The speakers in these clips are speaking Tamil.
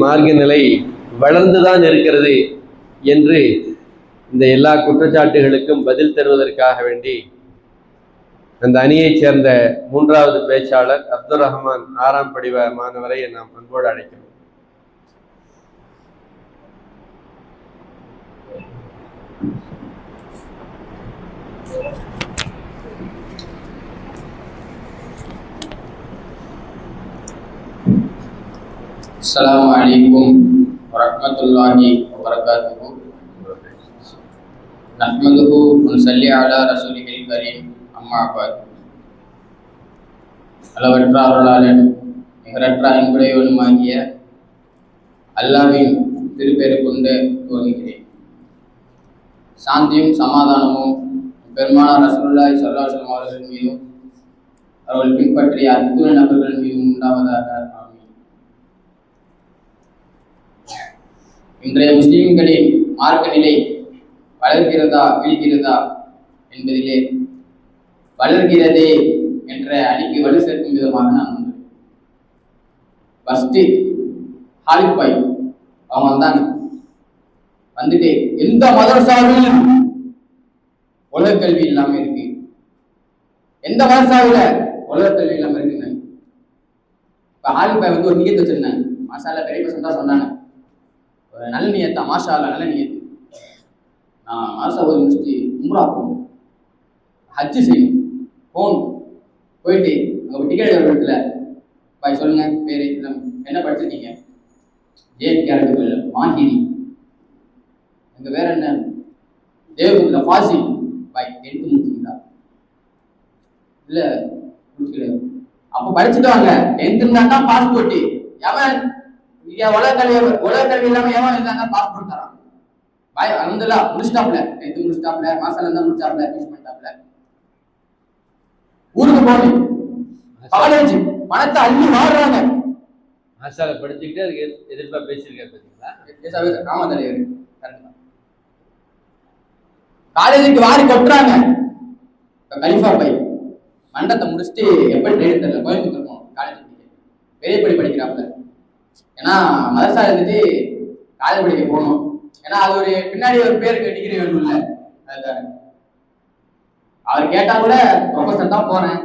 மார்க்க நிலை வளர்ந்துதான் இருக்கிறது என்று இந்த எல்லா குற்றச்சாட்டுகளுக்கும் பதில் தருவதற்காக வேண்டி அந்த அணியைச் சேர்ந்த மூன்றாவது பேச்சாளர் அப்துல் ரஹ்மான் ஆறாம் படிவ மாணவரை நாம் அன்போடு அழைக்கிறோம். السلام عليكم ورحمة الله وبركاته نحمده ونصلي على رسوله الكريم أما بعد அளவற்ற அருளாளன் நிகரற்ற அன்புடையவனுமாகிய அல்லாவின் திருப்பெரு கொண்டு துவங்குகிறேன் சாந்தியும் சமாதானமும் பெருமானார் ரசூலுல்லாஹி ஸல்லல்லாஹு அலைஹி வஸல்லம் அவர்கள் மீதும் அவர்கள் பின்பற்றிய அத்துணை நபர்கள் மீதும் உண்டாவதாக இன்றைய முஸ்லிம்களின் மார்க்க நிலை வளர்கிறதா வீழ்கிறதா என்பதிலே வளர்கிறதே என்ற அணிக்கு வலு சேர்க்கும் விதமாக நான் ஹாலிபாய் ஃபஸ்ட்டு ஹாலிக் அவங்க வந்தாங்க வந்துட்டு எந்த மதரசாவிலும் உலக கல்வி இல்லாம இருக்கு. எந்த மதரசாவில் உலக கல்வி இல்லாம இருக்குங்க இப்ப ஹாலிப்பாய் வந்து ஒரு நியத்து வச்சிருந்தேன். மசாலா பெரிய பசங்க தான் சொன்னாங்க. நல்ல நியத்தா மாஷா அல்லா நல்ல நியத்து. நான் மாஷா ஒரு முடிச்சுட்டு உம்ரா போகணும். ஹஜ்ஜு செய்யணும். போகணும். போயிட்டு அங்கே டிக்கெட் எடுக்கிற இடத்துல பாய் சொல்லுங்க பேர் என்ன படிச்சிருக்கீங்க? ஜேஎன் கேரட் கோயில் மாஹிரி. அங்கே வேற என்ன? தேவகுந்திர ஃபாசி பாய் டென்த்து முடிச்சிங்களா இல்லை முடிச்சுக்கல. அப்போ படிச்சுட்டு வாங்க. டென்த்து இருந்தா தான் பாஸ்போர்ட் எவன் இங்க உலக கல்வி உலக கல்வி இல்லாம எவன் இருந்தாங்க பாஸ்போர்ட் தரான் பாய் அலமதுல்லா முடிச்சிட்டாப்ல டென்த் முடிச்சிட்டாப்ல மாசால இருந்தா முடிச்சாப்ல ஃபினிஷ் பண்ணிட்டாப்ல ஊருக்கு போகணும் காலேஜ் பணத்தை அள்ளி வாடுறாங்க ஆசால படிச்சுக்கிட்டே அதுக்கு எதிர்- எதிர்ப்பா பேசியிருக்காரு சார் ஆமா தலைவர் கரெக்ட் காலேஜுக்கு வாரி கொட்டுறாங்க. Khalifa by. மண்டத்தை முடிச்சுட்டு எப்படி தெரியல. கோயம்புத்தூர் காலேஜ் பெரிய படி படிக்கிறாப்புல. ஏன்னா மதரசா இருந்துட்டு காலேஜ் படிக்க போகணும். ஏன்னா அது ஒரு பின்னாடி ஒரு பேருக்கு டிகிரி வேணும்ல அதுதான் அவர் கேட்டா கூட ப்ரொஃபஸர் தான் போறேன்.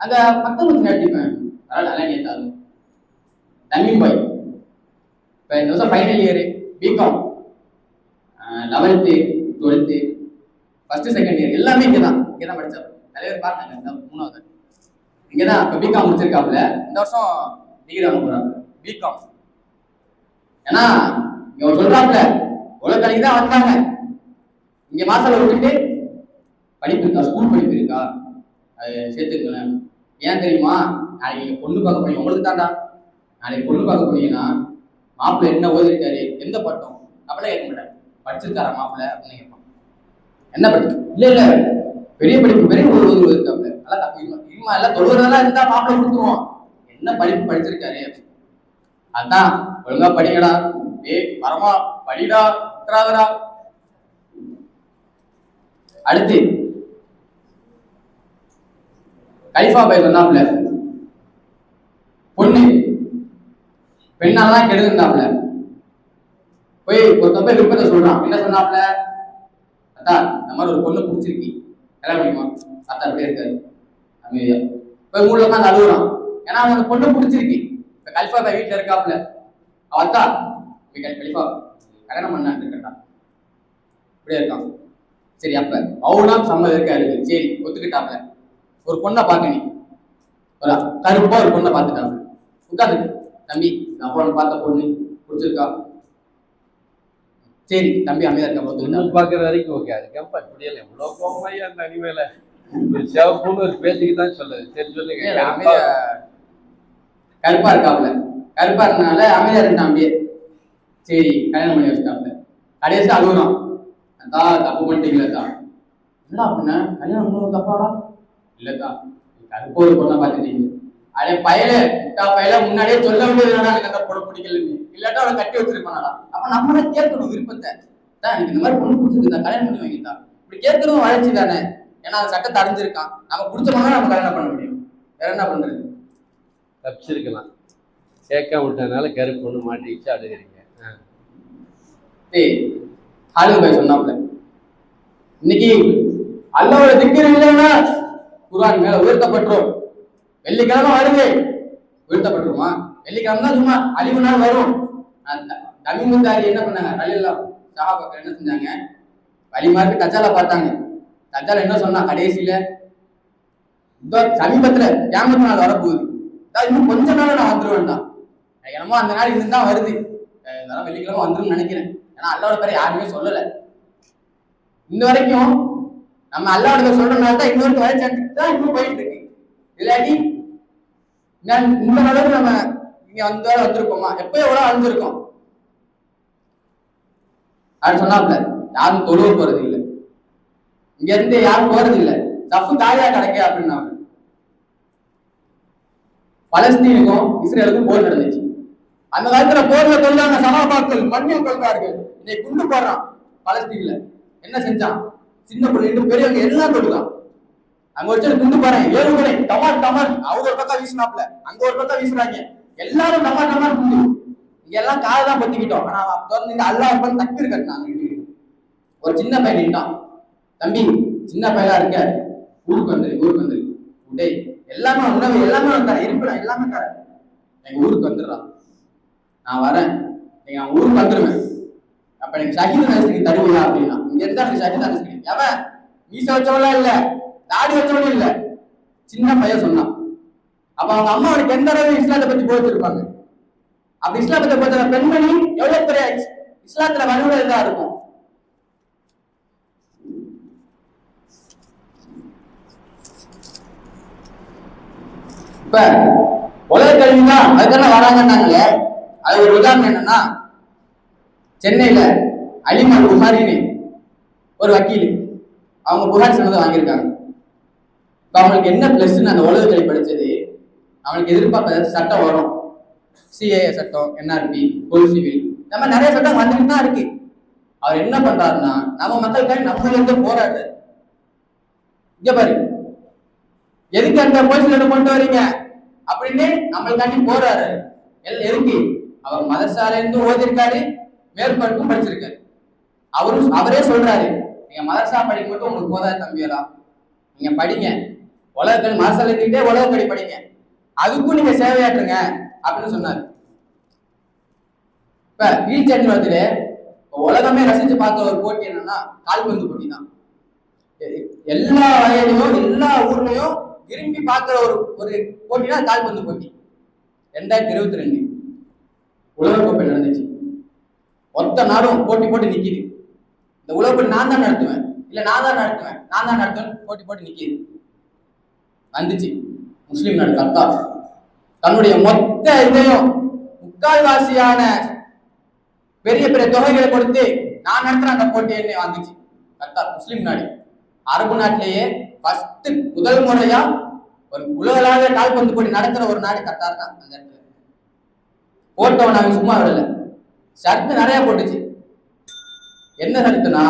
அங்க பத்தொன்பது நடிப்பேன் அதனால நல்லா கேட்டாலும். தமிழ் பாய் இப்போ இந்த வருஷம் final year B Com eleventh twelfth first second year எல்லாமே இங்கே தான் இங்கே தான் படித்தார் தலைவர் பார்த்தாங்க இந்த மூணாவது. இங்கே தான் இப்போ பிகாம் முடிச்சிருக்காப்புல. இந்த வருஷம் டிகிரி வாங்க போகிறாங்க பிகாம் ஏன்னா இங்கே அவர் சொல்கிறாப்புல தான் வந்தாங்க. இங்க மாசால விட்டுட்டு படிப்பு இருக்கா? ஸ்கூல் படிப்பு இருக்கா? அது சேர்த்துக்கலாம் ஏன் தெரியுமா? நாளைக்கு நீங்க பொண்ணு பார்க்க போய் உங்களுக்கு தாண்டா நாளைக்கு பொண்ணு பார்க்க போனீங்கன்னா மாப்பிள்ளை என்ன ஓதிருக்காரு? எந்த பட்டம்? அப்படிலாம் கேட்க மாட்டாங்க படிச்சிருக்காரா மாப்பிள்ளை அப்படின்னு கேட்பான். என்ன படிச்சு இல்ல இல்ல. பெரிய படிப்பு பெரிய ஒரு ஓது இருக்காப்ல நல்லா இம்மா எல்லாம் தொழுவதெல்லாம் இருந்தா மாப்பிள்ளை கொடுத்துருவோம் என்ன படிப்பு படிச்சிருக்காரு? அதான் ஒழுங்கா படிக்கடா ஏய் வரமா படிடா உத்தராதடா அடுத்து. கைஃபா பை சொன்னாப்ல. பொண்ணு. பெண்ணாலதான் கெடுதுந்தாப்ல போய் ஒருத்தன் போய் விருப்பத்தை சொல்றான். என்ன சொன்னாப்ல? அதான் இந்த மாதிரி ஒரு பொண்ணு பிடிச்சிருக்கி. கல்யாணம் பண்ணிக்குமா அத்தா அப்படியே இருக்காரு அமைதியா. போய் மூணு உட்காந்து அழுகுறான் ஏன்னா அவன் அந்த பொண்ணு பிடிச்சிருக்கி. இப்ப கல்ஃபா பை வீட்டுல இருக்காப்ல. அவ அத்தா போய் கல் கலிஃபா கல்யாணம் பண்ணான்னு இருக்கட்டா இப்படியே இருக்கான். சரி அப்ப அவனா சம்மதம் இருக்காரு சரி ஒத்துக்கிட்டாப்ல. ஒரு பொண்ணை பார்க்க நீ. ஒரு கருப்பா ஒரு பொண்ணை பார்த்துட்டாங்க உட்காந்து தம்பி நான் பொண்ணு பார்த்த பொண்ணு பிடிச்சிருக்கா? சரி தம்பி அமைதியா இருக்கா பார்த்துக்கிட்டா பார்க்குற வரைக்கும் ஓகே அதுக்கப்புறம் இப்படி இல்லை எவ்வளோ கோமாய் அந்த அணி மேல ஒரு சிவப்புன்னு ஒரு பேச்சுக்கு தான் சொல்லுது. சரி சொல்லுங்க. அமைதியா கருப்பா இருக்காப்ல. கருப்பா இருந்தனால அமைதியா இருந்தான் அப்படியே. சரி கல்யாணம் பண்ணி வச்சுட்டாப்ல. கடைசி அழுகுறான் அதான் தப்பு பண்ணிட்டீங்களா என்ன அப்படின்னா கல்யாணம் பண்ணுவோம் தப்பாடா? இல்லக்கா கருப்பு ஒரு பொண்ணை பார்த்துட்டீங்க. அதே பயல முட்டா பயல முன்னாடியே சொல்ல வேண்டியது எனக்கு அந்த பொண்ணு பிடிக்கலன்னு. இல்லாட்டா அவனை கட்டி வச்சிருப்பானா அப்ப நம்மளே கேட்கணும் விருப்பத்தை. தான் எனக்கு இந்த மாதிரி பொண்ணு பிடிச்சிருக்கு கல்யாணம் பண்ணி வைக்கிட்டா? இப்படி கேட்கறதும் வளர்ச்சி தானே. ஏன்னா அந்த சட்டத்தை அடைஞ்சிருக்கான் நம்ம பிடிச்ச பொண்ணை நம்ம கல்யாணம் பண்ண முடியும். வேற என்ன பண்றது? தப்பிச்சிருக்கலாம். சேர்க்காம விட்டதுனால கருப்பு ஒன்று மாட்டிக்கிச்சு அழுகிறீங்க. ஆ. போய் சொன்னாப்ல. இன்னைக்கு அல்லாவோட திக்கிற இல்லைன்னா குரான் மேல உயர்த்தப்பட்டுரும். வெள்ளிக்கிழமை வருது உயர்த்தப்பட்டுருமா? வெள்ளிக்கிழமை தான் சும்மா அழிவு நாள் வரும். தமிழ் முந்தாரி என்ன பண்ணாங்க? ரலியெல்லாம் சஹாபாக்கள் என்ன செஞ்சாங்க? வழி மாதிரி தஜால பார்த்தாங்க. தஜால என்ன சொன்னா? கடைசியில இதோ சமீபத்துல கேமத்து நாள் வரப்போகுது இன்னும் கொஞ்ச நாள் நான் வந்துருவேன்டா. என்னமோ அந்த நாள் இன்னும் தான் வருது இதெல்லாம் வெள்ளிக்கிழமை வந்துரும்னு நினைக்கிறேன். ஏன்னா அல்லாவோட பேரை யாருமே சொல்லல. இந்த வரைக்கும் நம்ம அல்லாவோட சொல்றதுனால தான் இன்னொரு வளர்ச்சி தான் இன்னும் போயிட்டு இருக்கு. இல்லாட்டி இந்த அளவுக்கு நம்ம இங்க வந்து வந்திருக்கோமா? எப்ப எவ்வளவு வந்திருக்கோம்? அப்படின்னு சொன்னாப்ல யாரும் தொழுவ போறது இல்லை. இங்க இருந்து யாரும் போறது இல்லை. தப்பு தாயா கிடைக்க அப்படின்னாங்க பலஸ்தீனுக்கும் இஸ்ரேலுக்கும் போர் நடந்துச்சு. அந்த காலத்துல போர்ல தொழிலான சகாபாக்கள் மண்ணில் கொள்றார்கள் இன்னைக்கு குண்டு போடுறான் பலஸ்தீன்ல. என்ன செஞ்சான்? சின்ன பிள்ளைங்க பெரியவங்க எல்லாம் தொழுதான் அங்க வச்சு குண்டு போறேன் ஏழுமுறை டமால் டமால். அவங்க ஒரு பக்கம் வீசினாப்ல அங்க ஒரு பக்கம் வீசுறாங்க. எல்லாரும் டமால் டமால் குண்டு. இங்க எல்லாம் காலை தான் பத்திக்கிட்டோம். ஆனா திறந்து இங்க அல்லா உட்காந்து தக்கு கட்டினாங்க ஒரு சின்ன பையன் நின்றான். தம்பி சின்ன பையனா இருக்க? ஊருக்கு வந்துரு ஊருக்கு வந்துரு. டேய் எல்லாமே உணவு எல்லாமே தரேன். இருப்பிடம் எல்லாமே தரேன். எங்க ஊருக்கு வந்துடுறான். நான் வரேன். நீங்க நான் ஊருக்கு வந்துருவேன் அப்ப எனக்கு ஷஹீத் நரசிங்க தருவியா அப்படின்னா. இங்க இருந்தா எனக்கு ஷஹீத் நரசிங்க எவன் மீச வச்சவளா இல்ல. தாடி வச்சவளும் இல்ல. சின்ன பையன் சொன்னான். அப்ப அவங்க அம்மா அவனுக்கு எந்த அளவு இஸ்லாத்தை பத்தி போதிச்சிருப்பாங்க அப்ப இஸ்லாத்தை பத்தி பெண்மணி எவ்வளவு பெரிய இஸ்லாத்துல வலுவில் இதா இருக்கும். இப்ப உலக கல்வி தான் அதுக்கெல்லாம் வராங்கன்னாங்க அது ஒரு உதாரணம் என்னன்னா சென்னையில அலிமான் புகாரின்னு ஒரு வக்கீல் அவங்க புகார் சொன்னதை வாங்கியிருக்காங்க. இப்போ அவங்களுக்கு என்ன பிளஸ்ன்னு அந்த உலகத்தில் படிச்சது அவங்களுக்கு எதிர்பார்க்க சட்டம் வரும் சிஏ சட்டம் என்ஆர்பி பொது சிவில் இந்த மாதிரி நிறைய சட்டம் வந்துட்டு தான் இருக்கு. அவர் என்ன பண்றாருன்னா நம்ம மக்களுக்காக நம்ம போராடுறாரு. இங்க பாரு எதுக்கு அந்த பொசிஷன் கொண்டு வரீங்க? அப்படின்னு நம்மளுக்காண்டி போறாரு எல் எதுக்கு? அவர் மதசாலையில இருந்து ஓதிருக்காரு மேற்படிப்பும் படிச்சிருக்காரு. அவரும் அவரே சொல்றாரு நீங்க மதரசா படிக்க மட்டும் உங்களுக்கு போதாது தம்பியலா. நீங்க படிங்க. உலகக்கல் மதசாலை இருந்துகிட்டே படி படிங்க. அதுக்கும் நீங்க சேவையாற்றுங்க அப்படின்னு சொன்னாரு. இப்ப வீல் சேனல் உலகமே ரசிச்சு பார்த்த ஒரு போட்டி என்னன்னா கால்பந்து போட்டி தான். எல்லா வயதிலும் எல்லா ஊர்லயும் விரும்பி பார்க்கிற ஒரு ஒரு போட்டினா கால்பந்து போட்டி. ரெண்டாயிரத்தி இருபத்தி ரெண்டு. உலகக்கோப்பை நடந்துச்சு. மொத்த நாடும் போட்டி போட்டு நிக்குது. இந்த உலகக்கோப்பை நான் தான் நடத்துவேன். இல்ல நான் தான் நடத்துவேன். நான் தான் நடத்துவேன். போட்டி போட்டு நிக்குது. வந்துச்சு. முஸ்லீம் நாடு கத்தார் தன்னுடைய மொத்த இதையும் முக்கால்வாசியான பெரிய பெரிய தொகைகளை கொடுத்து நான் நடத்துற அந்த போட்டி என்ன வந்துச்சு. கத்தார் முஸ்லீம் நாடு. அரபு நாட்டிலேயே ஃபர்ஸ்ட் முதல் முறையா ஒரு உலகளாக கால்பந்து போட்டி நடத்துற ஒரு நாடு கத்தார் தான் அந்த இடத்துல. போட்டவன் அவன் சும்மா விடல. ஷர்ட் நிறைய போட்டுச்சு. என்ன ஷர்ட்டுனா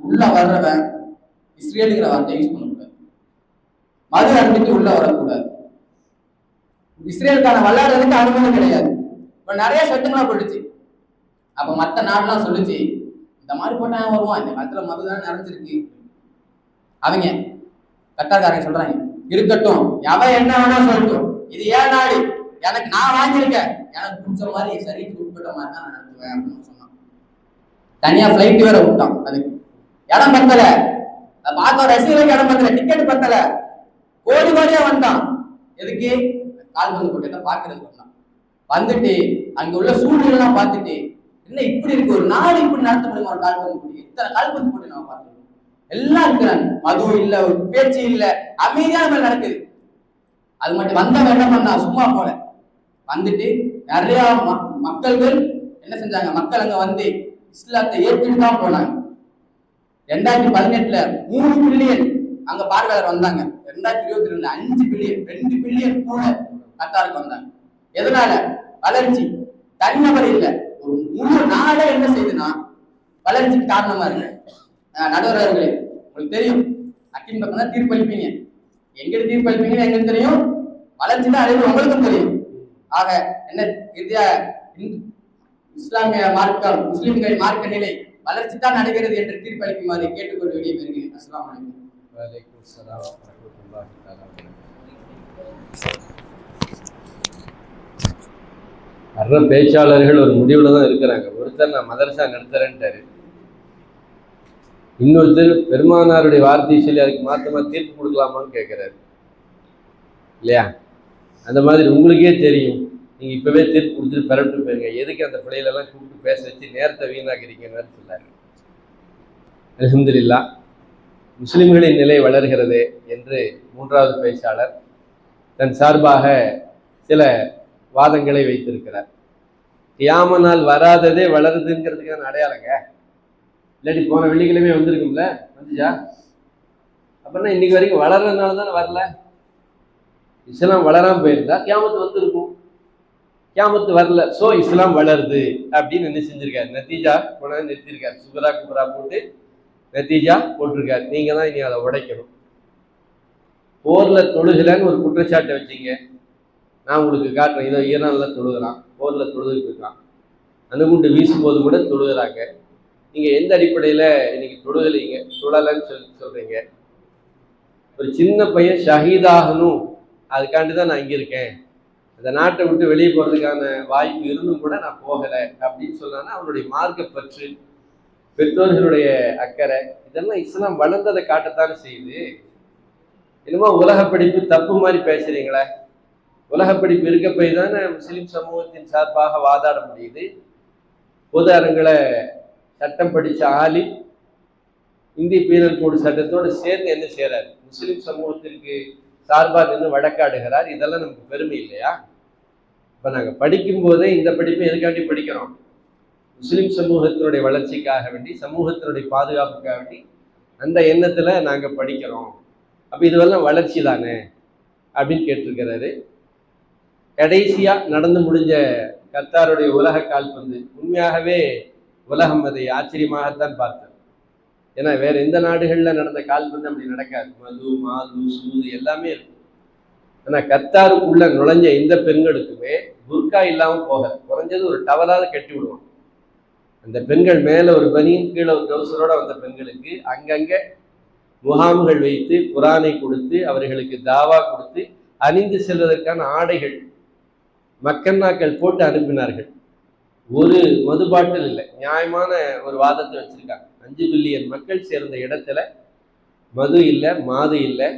உள்ள வர்றவன் இஸ்ரேலுங்கிற வார்த்தை யூஸ் பண்ணக்கூடாது. மது அருந்துட்டு உள்ள வரக்கூடாது. இஸ்ரேலுக்கான விளையாடுறதுக்கு அனுமதி கிடையாது. இப்ப நிறைய சட்டங்களா போட்டுச்சு. அப்ப மத்த நாடுலாம் சொல்லுச்சு இந்த மாதிரி போட்டா வருவான். இந்த காலத்துல மதுதான் நிறைஞ்சிருக்கு. அவங்க கத்தாக்காரங்க சொல்றாங்க இருக்கட்டும். எவன் என்ன வேணா சொல்லட்டும். இது ஏன் நாடு? எனக்கு நான் வாங்கியிருக்கேன். எனக்கு பிடிச்ச மாதிரி சரிக்கு உட்பட்ட மாதிரி தான் நடத்துவேன் அப்படின்னு சொன்னான். தனியா ஃபிளைட் வேற விட்டான் அதுக்கு. இடம் பத்தல. அதை பார்க்க ரசிகர்களுக்கு இடம் பத்தல. டிக்கெட் பத்தல. கோடி கோடியா வந்தான். எதுக்கு? கால்பந்து போட்டியை பாக்குறது வந்தான் வந்துட்டு அங்க உள்ள சூழ்நிலைலாம் பார்த்துட்டு என்ன இப்படி இருக்கு? ஒரு நாள் இப்படி நடத்த முடியுமா? ஒரு கால்பந்து போட்டி. இத்தனை கால்பந்து போட்டி நம்ம பார்த்துருக்கோம்? எல்லாம் இருக்கிறாங்க மது இல்ல ஒரு பேச்சு இல்ல. அமைதியான நடக்குது. அது மட்டும் வந்தவன் என்ன பண்ணா சும்மா போல. வந்துட்டு நிறைய மக்கள்கள் என்ன செஞ்சாங்க? மக்கள் அங்க வந்து இஸ்லாத்தை ஏற்றுட்டு தான் போனாங்க. ரெண்டாயிரத்தி பதினெட்டுல மூணு பில்லியன் அங்க பார்வையாளர் வந்தாங்க. ரெண்டாயிரத்தி இருபத்தி ரெண்டுல அஞ்சு பில்லியன் ரெண்டு பில்லியன் கூட கத்தாருக்கு வந்தாங்க. எதனால? வளர்ச்சி. தனிநபர் இல்ல. ஒரு முழு நாடே என்ன செய்யுதுன்னா வளர்ச்சிக்கு காரணமா இருக்கு. அஹ் நடுவர் அவர்களே உங்களுக்கு தெரியும். அக்கின் பக்கம் தான் தீர்ப்பளிப்பீங்க. எங்கிட்ட தீர்ப்பளிப்பீங்கன்னு எங்களுக்கு தெரியும். வளர்ச்சி தான் அழிவு உங்களுக்கும் தெரியும். ஆக என்ன இந்தியா இஸ்லாமிய மார்க்கம் முஸ்லிம்கள் மார்க்க நிலை வளர்ச்சி தான் நடைபெறுது என்று தீர்ப்பளிக்குமாறு கேட்டுக்கொண்டு வெளியே பெறுகிறேன். அஸ்லாம் வர்ற பேச்சாளர்கள் ஒரு முடிவில் தான் இருக்கிறாங்க. ஒருத்தர் நான் மதரசா நடத்துறேன்ட்டாரு. இன்னொருத்தர் பெருமானாருடைய வார்த்தையை சொல்லி அதுக்கு மாத்தமா தீர்ப்பு கொடுக்கலாமான்னு கேட்குறாரு இல்லையா? அந்த மாதிரி உங்களுக்கே தெரியும். நீங்கள் இப்போவே தீர்ப்பு கொடுத்துட்டு பரப்பிட்டு போயிருங்க. எதுக்கு அந்த பிள்ளைகளெல்லாம் கூப்பிட்டு பேச வச்சு நேரத்தை வீணாக்கிறீங்கன்னு சொன்னார் அலமதுல்லா முஸ்லிம்களின் நிலை வளர்கிறது என்று மூன்றாவது பேச்சாளர் தன் சார்பாக சில வாதங்களை வைத்திருக்கிறார். கியாம நாள் வராததே வளருதுங்கிறதுக்கான அடையாளங்க. இல்லாட்டி போன வெள்ளிக்கிழமை வந்திருக்கும்ல வந்துச்சா? அப்படின்னா இன்னைக்கு வரைக்கும் வளர்றதுனால தானே வரல? இஸ்லாம் வளராமல் போயிருந்தா கியாமத்து வந்திருக்கும். கியாமத்து வரல. ஸோ இஸ்லாம் வளருது அப்படின்னு என்ன செஞ்சிருக்காரு? நத்தீஜா கொண்டாந்து நிறுத்திருக்காரு சுகரா குபரா போட்டு நத்தீஜா போட்டிருக்காரு. நீங்க தான் இனி அதை உடைக்கணும். போர்ல தொழுகலன்னு ஒரு குற்றச்சாட்டை வச்சீங்க. நான் உங்களுக்கு காட்டுறேன். இதோ ஈரான்ல தொழுகிறான். போர்ல தொழுதுட்டு இருக்கான். அணுகுண்டு வீசும்போது கூட தொழுகிறாங்க. நீங்கள் எந்த அடிப்படையில் இன்னைக்கு தொழுகலைங்க? சுடலைன்னு சொல்லி சொல்கிறீங்க ஒரு சின்ன பையன் ஷஹீதாகணும். அதுக்காண்டி தான் நான் இங்கே இருக்கேன் அந்த நாட்டை விட்டு வெளியே போகிறதுக்கான வாய்ப்பு இருந்தும் கூட நான் போகலை அப்படின்னு சொன்னான்னா அவனுடைய மார்க்க பற்று பெற்றோர்களுடைய அக்கறை இதெல்லாம் இஸ்லாம் வளர்ந்ததை காட்டத்தானே செய்யுது. என்னமோ உலக படிப்பு தப்பு மாதிரி பேசுறீங்களே. உலக படிப்பு இருக்க போய் தானே முஸ்லீம் சமூகத்தின் சார்பாக வாதாட முடியுது. பொது அரங்களை சட்டம் படித்த ஆலி இந்திய பீனல் கோடு சட்டத்தோடு சேர்ந்து என்ன செய்கிறார் முஸ்லீம் சமூகத்திற்கு சார்பாக நின்று வழக்காடுகிறார். இதெல்லாம் நமக்கு பெருமை இல்லையா? இப்போ நாங்கள் படிக்கும் போதே இந்த படிப்பை எதுக்காண்டி படிக்கிறோம்? முஸ்லீம் சமூகத்தினுடைய வளர்ச்சிக்காக வேண்டி சமூகத்தினுடைய பாதுகாப்புக்காக வேண்டி அந்த எண்ணத்தில் நாங்கள் படிக்கிறோம். அப்போ இதுவெல்லாம் வளர்ச்சி தானே? அப்படின்னு கேட்டிருக்கிறாரு. கடைசியாக நடந்து முடிஞ்ச கத்தாருடைய உலக கால்பந்து உண்மையாகவே உலகம் அதை ஆச்சரியமாகத்தான் பார்த்தது. ஏன்னா வேற எந்த நாடுகளில் நடந்த கால்பந்து அப்படி நடக்காது. மது மாது சூது எல்லாமே இருக்கும். ஆனா கத்தாருக்குள்ள நுழைஞ்ச எந்த பெண்களுக்குமே புர்கா இல்லாம போக குறைஞ்சது ஒரு டவலாவது கட்டி விடுவோம் அந்த பெண்கள் மேல ஒரு பனியும் கீழே ஒரு கவுசரோட வந்த பெண்களுக்கு அங்கங்க முகாம்கள் வைத்து குரானை கொடுத்து அவர்களுக்கு தாவா கொடுத்து அணிந்து செல்வதற்கான ஆடைகள் மக்கன்னாக்கள் போட்டு அனுப்பினார்கள். ஒரு மதுபாட்டில் இல்லை. நியாயமான ஒரு வாதத்தை வச்சிருக்காங்க. அஞ்சு பில்லியன் மக்கள் சேர்ந்த இடத்துல மது இல்லை மாது இல்லை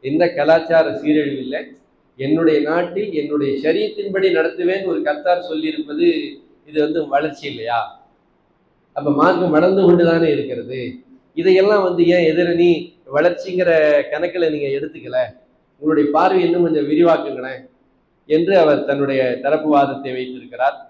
எந்த கலாச்சார சீரழிவு இல்லை. என்னுடைய நாட்டில் என்னுடைய சரியத்தின்படி நடத்துவேன் ஒரு கத்தார் சொல்லியிருப்பது இது வந்து வளர்ச்சி இல்லையா? அப்ப மார்க்கம் வளர்ந்து கொண்டு தானே இருக்கிறது. இதையெல்லாம் வந்து ஏன் எதிரணி வளர்ச்சிங்கிற கணக்கில் நீங்க எடுத்துக்கல? உங்களுடைய பார்வை இன்னும் கொஞ்சம் விரிவாக்குங்களேன் என்று அவர் தன்னுடைய தரப்பு வாதத்தை வைத்திருக்கிறார்.